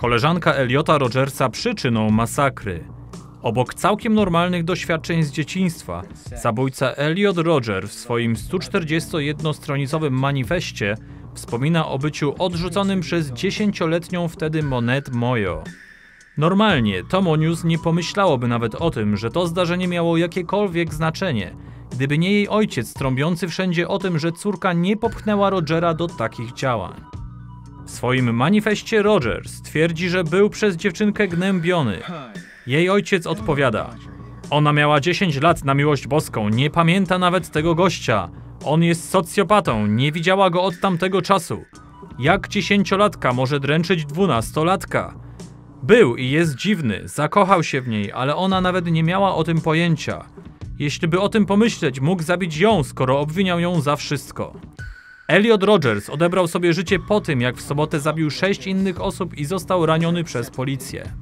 Koleżanka Eliota Rogersa przyczyną masakry. Obok całkiem normalnych doświadczeń z dzieciństwa, zabójca Elliot Roger w swoim 141-stronicowym manifestie wspomina o byciu odrzuconym przez dziesięcioletnią wtedy Monet Moyo. Normalnie Tomo News nie pomyślałoby nawet o tym, że to zdarzenie miało jakiekolwiek znaczenie, gdyby nie jej ojciec trąbiący wszędzie o tym, że córka nie popchnęła Rogera do takich działań. W swoim manifestie Rogers twierdzi, że był przez dziewczynkę gnębiony. Jej ojciec odpowiada: Ona miała 10 lat na miłość boską, nie pamięta nawet tego gościa. On jest socjopatą, nie widziała go od tamtego czasu. Jak dziesięciolatka może dręczyć dwunastolatka? Był i jest dziwny, zakochał się w niej, ale ona nawet nie miała o tym pojęcia. Jeśli by o tym pomyśleć, mógł zabić ją, skoro obwiniał ją za wszystko. Elliot Rogers odebrał sobie życie po tym, jak w sobotę zabił sześć innych osób i został raniony przez policję.